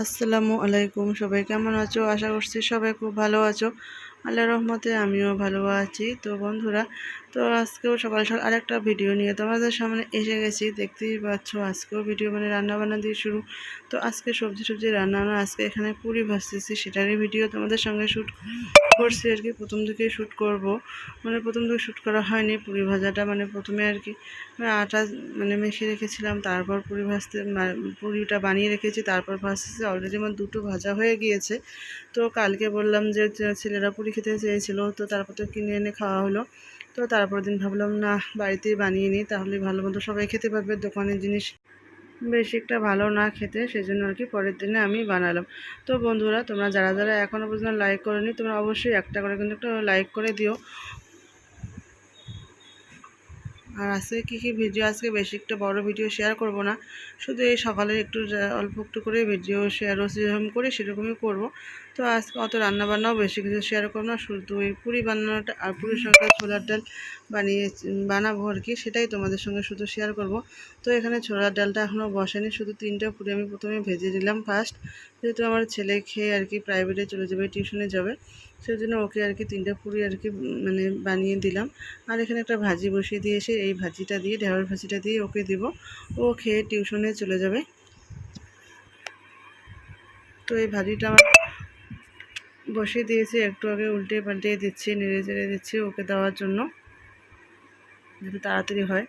আসসালামু আলাইকুম, সবাই কেমন আছো? আশা করছি সবাই খুব ভালো আছো। আল্লাহ রহমতে আমিও ভালো আছি। তো বন্ধুরা তো আজকেও সকাল সকাল আরেকটা ভিডিও নিয়ে তোমাদের সামনে এসে গেছি। দেখতেই পাচ্ছ আজকেও ভিডিও মানে রান্নাবান্না দিয়ে শুরু। তো আজকে সবজি সবজি রান্না বান্না আজকে এখানে পুরি ভাসতেছি সেটারই ভিডিও তোমাদের সঙ্গে শ্যুট করছি আর কি। প্রথম দিকে শ্যুট করব। মানে প্রথম দিকে শ্যুট করা হয়নি পুরি ভাজাটা। মানে প্রথমে আর কি আটা মানে মেখে রেখেছিলাম, তারপর পুরি ভাজতে পুরিটা বানিয়ে রেখেছি, তারপর ভাজতেছি। অলরেডি আমার দুটো ভাজা হয়ে গিয়েছে। তো কালকে বললাম যে ছেলেরা পুরি খেতে চেয়েছিলো, তো তারপর তো কিনে এনে খাওয়া হলো। তো তারপর দিন ভাবলাম, না, বাড়িতেই বানিয়ে নিই, তাহলে ভালো মতো সবাই খেতে পারবে, দোকানের জিনিস বেশি একটা ভালো না খেতে সেই জন্য আর কি পরের দিনে আমি বানালাম। তো বন্ধুরা, তোমরা যারা যারা এখনও পর্যন্ত লাইক করেনি, তোমরা অবশ্যই একটা করে কিন্তু একটা লাইক করে দিও। আর আজকে কী কী ভিডিও আজকে বেশি একটা বড় ভিডিও শেয়ার করব না, শুধু এই সকালে একটু অল্প একটু করে ভিডিও শেয়ার যেরকম করি, সেরকমই করব। তো আজকে অত রান্নাবান্নাও বেশি কিছু শেয়ার করব না, শুধু ওই পুরি বানানোটা আর পুরীর সঙ্গে ছোলার ডাল বানিয়ে, বানাবো আর কি, সেটাই তোমাদের সঙ্গে শুধু শেয়ার করব। তো এখানে ছোলার ডালটা এখনও বসেনি, শুধু তিনটা পুরি আমি প্রথমে ভেজে দিলাম ফার্স্ট যেহেতু আমার ছেলে খেয়ে আর কি প্রাইভেটে চলে যাবে টিউশনে যাবে সেই জন্য ওকে আর কি তিনটা পুরি আর কি মানে বানিয়ে দিলাম। আর এখানে একটা ভাজি বসিয়ে দিয়েছি, এই ভাজিটা দিয়ে, ঢেঁড়স ভাজিটা দিয়ে ওকে দিব, ও খেয়ে টিউশনে চলে যাবে। তো এই ভাজিটা আমার বসিয়ে দিয়েছি, একটু আগে উল্টে পাল্টে দিচ্ছি, নেড়ে চেড়ে দিচ্ছি ওকে দেওয়ার জন্য যাতে তাড়াতাড়ি হয়।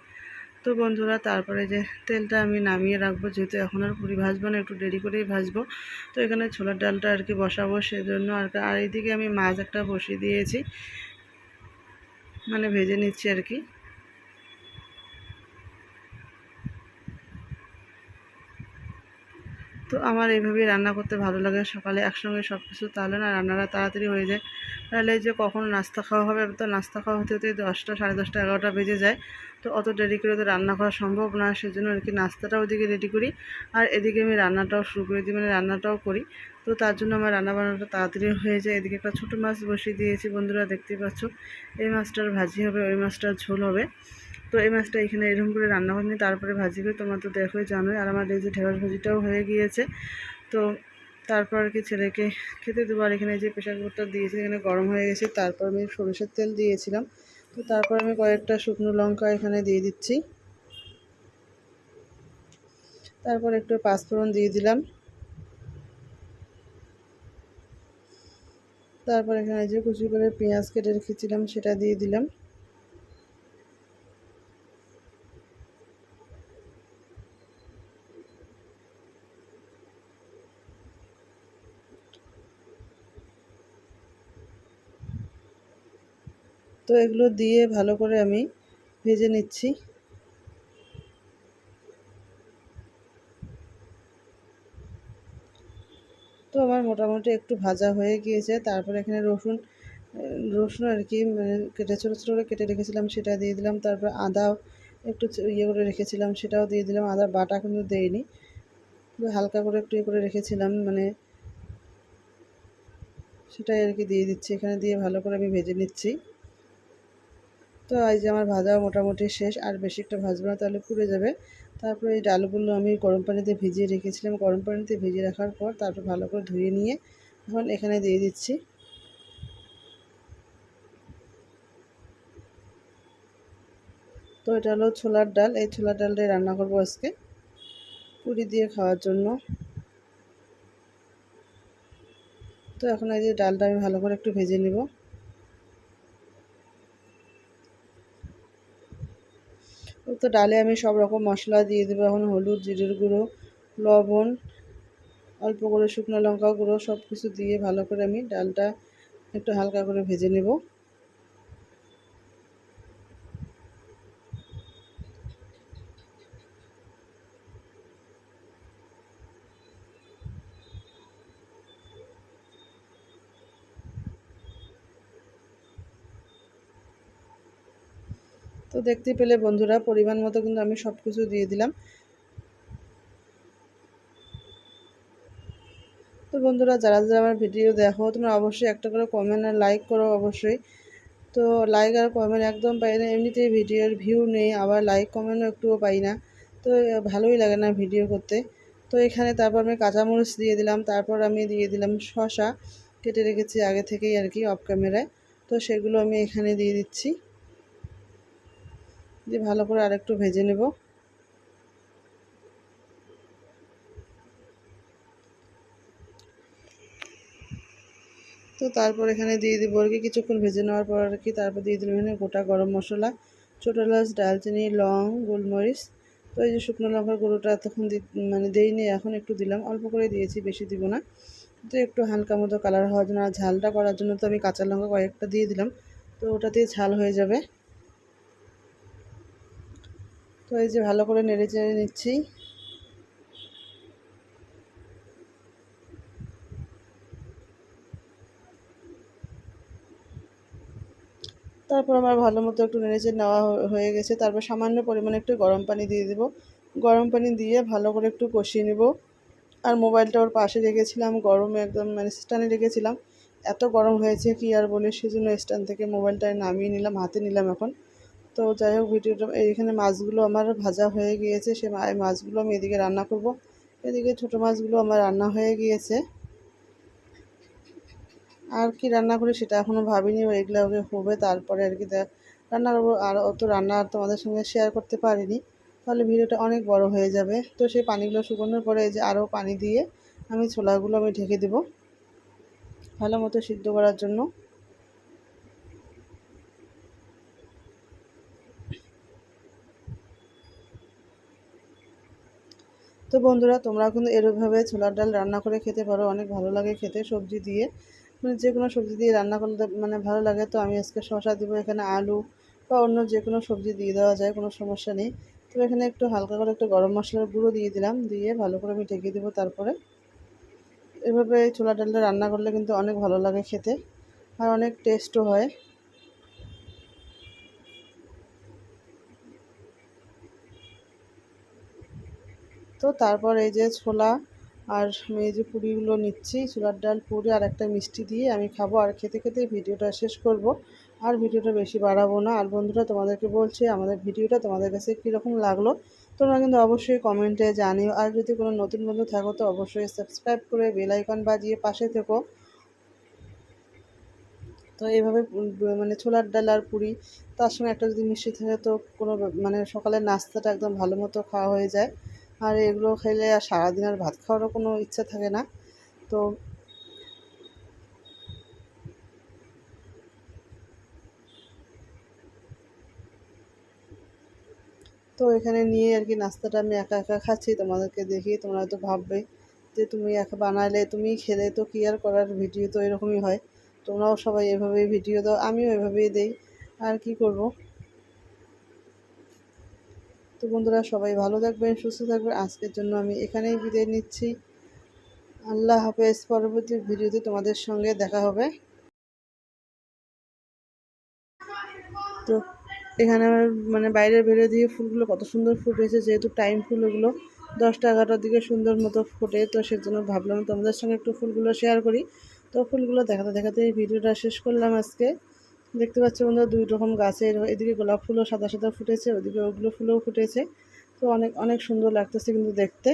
তো বন্ধুরা, তারপরে যে তেলটা আমি নামিয়ে রাখব, যেহেতু এখন আর পুরি ভাজবো না, একটু দেরি করেই ভাজবো, তো এখানে ছোলার ডালটা আর কি বসাবো সেজন্য আর আর এইদিকে আমি মাছ একটা বসিয়ে দিয়েছি মানে ভেজে নিচ্ছি আর কি। তো আমার এইভাবেই রান্না করতে ভালো লাগে। সকালে একসঙ্গে সব কিছু তাহলে না রান্নাটা তাড়াতাড়ি হয়ে যায়। তাহলে যে কখন নাস্তা খাওয়া হবে, তো নাস্তা খাওয়া হতে হতে দশটা, সাড়ে দশটা, এগারোটা বেজে যায়। তো অত দেরি করে তো রান্না করা সম্ভব না, সেজন্য আর কি নাস্তাটাও ওদিকে রেডি করি। আর এদিকে আমি রান্নাটাও শুরু করে দিই মানে রান্নাটাও করি। তো তার জন্য আমার রান্না বান্নাটা তাড়াতাড়ি হয়ে যায়। এদিকে একটা ছোটো মাছ বসিয়ে দিয়েছি, বন্ধুরা দেখতে পাচ্ছ। এই মাছটার ভাজি হবে, ওই মাছটার ঝোল হবে। তো এই মাছটা এখানে এরকম করে রান্না করে তারপরে ভাজি করে। তোমরা তো দেখোই জানোই, আর আমার এই যে ঢেঁড়স ভাজিটাও হয়ে গিয়েছে। তো তারপর আর কি ছেলেকে খেতে দেবো, আর এখানে যে প্রেশার কুকারটা দিয়েছি, এখানে গরম হয়ে গেছে, তারপর আমি সরষের তেল দিয়েছিলাম। তো তারপর আমি কয়েকটা শুকনো লঙ্কা এখানে দিয়ে দিচ্ছি। তারপর একটু পাঁচফোড়ন দিয়ে দিলাম। তারপর এখানে যে কুচি করে পেঁয়াজ কেটে রেখেছিলাম, সেটা দিয়ে দিলাম। তো এগুলো দিয়ে ভালো করে আমি ভেজে নিচ্ছি। তো আমার মোটামুটি একটু ভাজা হয়ে গিয়েছে। তারপর এখানে রসুন রসুন আর কি মানে কেটে ছোটো ছোটো করে কেটে রেখেছিলাম, সেটা দিয়ে দিলাম। তারপর আদাও একটু ইয়ে করে রেখেছিলাম, সেটাও দিয়ে দিলাম। আদা বাটা কিন্তু দেইনি। তো হালকা করে একটু ইয়ে করে রেখেছিলাম মানে সেটাই আর কি দিয়ে দিচ্ছি। এখানে দিয়ে ভালো করে আমি ভেজে নিচ্ছি। তো এই যে আমার ভাজা মোটামুটি শেষ, আর বেশি একটা ভাজবো না, তাহলে পুড়ে যাবে। তারপরে এই ডালগুলো আমি গরম পানিতে ভিজিয়ে রেখেছিলাম। গরম পানিতে ভিজিয়ে রাখার পর তারপর ভালো করে ধুয়ে নিয়ে এখন এখানে দিয়ে দিচ্ছি। তো এটা হলো ছোলার ডাল। এই ছোলার ডালটাই রান্না করব আজকে, পুরি দিয়ে খাওয়ার জন্য। তো এখন এই যে ডালটা আমি ভালো করে একটু ভেজে নিব। তো ডালে আমি সব রকম মশলা দিয়ে দেবো। এখন হলুদ, জিরের গুঁড়ো, লবণ, অল্প করে শুকনো লঙ্কা গুঁড়ো সব কিছু দিয়ে ভালো করে আমি ডালটা একটু হালকা করে ভেজে নেব। তো দেখতে পেলে বন্ধুরা, পরিমাণ মতো কিন্তু আমি সব কিছু দিয়ে দিলাম। তো বন্ধুরা, যারা যারা আমার ভিডিও দেখো, তোমরা অবশ্যই একটা করে কমেন্ট আর লাইক করো অবশ্যই। তো লাইক আর কমেন্ট একদম পাই না, এমনিতেই ভিডিওর ভিউ নেই, আবার লাইক কমেন্টও একটুও পাই না। তো ভালোই লাগে না ভিডিও করতে। তো এখানে তারপর আমি কাঁচামরিচ দিয়ে দিলাম, তারপর আমি দিয়ে দিলাম শশা কেটে রেখেছি আগে থেকেই আর কি অফ ক্যামেরায় তো সেগুলো আমি এখানে দিয়ে দিচ্ছি। দিয়ে ভালো করে আরেকটু ভেজে নেব। তো তারপর এখানে দিয়ে দিব আর কি, কিছুক্ষণ ভেজে নেওয়ার পর আর কি তারপর দিয়ে দিলাম এখানে গোটা গরম মশলা, ছোটো এলাচ, ডালচিনি, লং, গোলমরিচ। তো এই যে শুকনো লঙ্কার গুঁড়োটা এতক্ষণ মানে দেইনি, এখন একটু দিলাম, অল্প করে দিয়েছি, বেশি দিব না। তো একটু হালকা মতো কালার হওয়ার জন্য আর ঝালটা করার জন্য তো আমি কাঁচা লঙ্কা কয়েকটা দিয়ে দিলাম, তো ওটাতেই ঝাল হয়ে যাবে। তো এই যে ভালো করে নেড়ে চেড়ে নিচ্ছি। তারপর আমার ভালো মতো একটু নেড়েচে নেওয়া হয়ে গেছে। তারপর সামান্য পরিমাণে একটু গরম পানি দিয়ে দেবো। গরম পানি দিয়ে ভালো করে একটু কষিয়ে নেব। আর মোবাইলটা ওর পাশে রেখেছিলাম, গরমে একদম মানে স্ট্যান্ডে রেখেছিলাম। এত গরম হয়েছে কি আর বলে, সেজন্য স্ট্যান্ড থেকে মোবাইলটা নামিয়ে নিলাম, হাতে নিলাম এখন। তো যাই হোক, ভিডিওটা এইখানে মাছগুলো আমার ভাজা হয়ে গিয়েছে। সে মাছগুলো আমি এদিকে রান্না করব। এদিকে ছোটো মাছগুলো আমার রান্না হয়ে গিয়েছে। আর কি রান্না করি সেটা এখনও ভাবিনি এগুলো ওকে হবে, তারপরে আর কি রান্না করব আর অত রান্না আর তোমাদের সঙ্গে শেয়ার করতে পারিনি। তাহলে ভিডিওটা অনেক বড় হয়ে যাবে। তো সেই পানিগুলো শুকোনোর পরে যে আরও পানি দিয়ে আমি ছোলাগুলো আমি ঢেকে দেবো। ভালো মতো সিদ্ধ করার জন্য। তো বন্ধুরা তোমরা কিন্তু এরভাবে ছোলার ডাল রান্না করে খেতে পারো। অনেক ভালো লাগে খেতে সবজি দিয়ে। মানে যে কোনো সবজি দিয়ে রান্না করলে মানে ভালো লাগে। তো আমি আজকে শশা দিব, এখানে আলু বা অন্য যে কোনো সবজি দিয়ে দেওয়া যায়, কোনো সমস্যা নেই। তো এখানে একটু হালকা করে একটু গরম মশলার গুঁড়ো দিয়ে দিলাম, দিয়ে ভালো করে আমি ঢেকে দেবো তারপরে। এভাবে ছোলা ডালটা রান্না করলে কিন্তু অনেক ভালো লাগে খেতে। আর অনেক টেস্টও হয়। তো তারপর এই যে ছোলা আর এই যে পুরিগুলো নিচ্ছি, ছোলার ডাল, পুরি আর একটা মিষ্টি দিয়ে আমি খাব। আর খেতে খেতে ভিডিওটা শেষ করব। আর ভিডিওটা বেশি বাড়াবো না। আর বন্ধুরা, তোমাদেরকে বলছি, আমাদের ভিডিওটা তোমাদের কাছে কীরকম লাগল তোমরা কিন্তু অবশ্যই কমেন্টে জানিও। আর যদি কোনো নতুন বন্ধু থাকো, তো অবশ্যই সাবস্ক্রাইব করে বেলাইকন বাজিয়ে পাশে থেকো। তো এইভাবে মানে ছোলার ডাল আর পুরি, তার সঙ্গে একটা যদি মিষ্টি থাকে, তো কোনো মানে সকালের নাস্তাটা একদম ভালো মতো খাওয়া হয়ে যায়। আর এগুলো খেলে আর সারাদিন আর ভাত খাওয়ারও কোনো ইচ্ছা থাকে না। তো তো এখানে নিয়ে আর কি নাস্তাটা আমি একা একা খাচ্ছি, তোমাদেরকে দেখি, তোমরা হয়তো ভাববে যে তুমি একা বানালে তুমি খেলে, তো কি আর করার ভিডিও তো এরকমই হয়। তোমরাও সবাই এভাবেই ভিডিও দাও, আমিও এভাবেই দেই, আর কি করব? তো বন্ধুরা, সবাই ভালো থাকবেন, সুস্থ থাকবেন। আজকের জন্য আমি এখানেই বিদায় নিচ্ছি। আল্লাহ হাফেজ। পরবর্তী ভিডিওতে তোমাদের সঙ্গে দেখা হবে। তো এখানে আমার মানে বাইরের বেরো দিয়ে ফুলগুলো কত সুন্দর ফুটেছে যেহেতু টাইম ফুল ওগুলো দশটা এগারোটার দিকে সুন্দর মতো ফোটে, তো সেজন্য ভাবলাম তোমাদের সঙ্গে একটু ফুলগুলো শেয়ার করি। তো ফুলগুলো দেখাতে দেখাতে এই ভিডিওটা শেষ করলাম আজকে। দেখতে পাচ্ছি বন্ধুরা, দুই রকম গাছের এদিকে গোলাপ ফুলও সাদা সাদা ফুটেছে, ওদিকে ওগুলো ফুলও ফুটেছে। তো অনেক অনেক সুন্দর লাগতেছে কিন্তু দেখতে।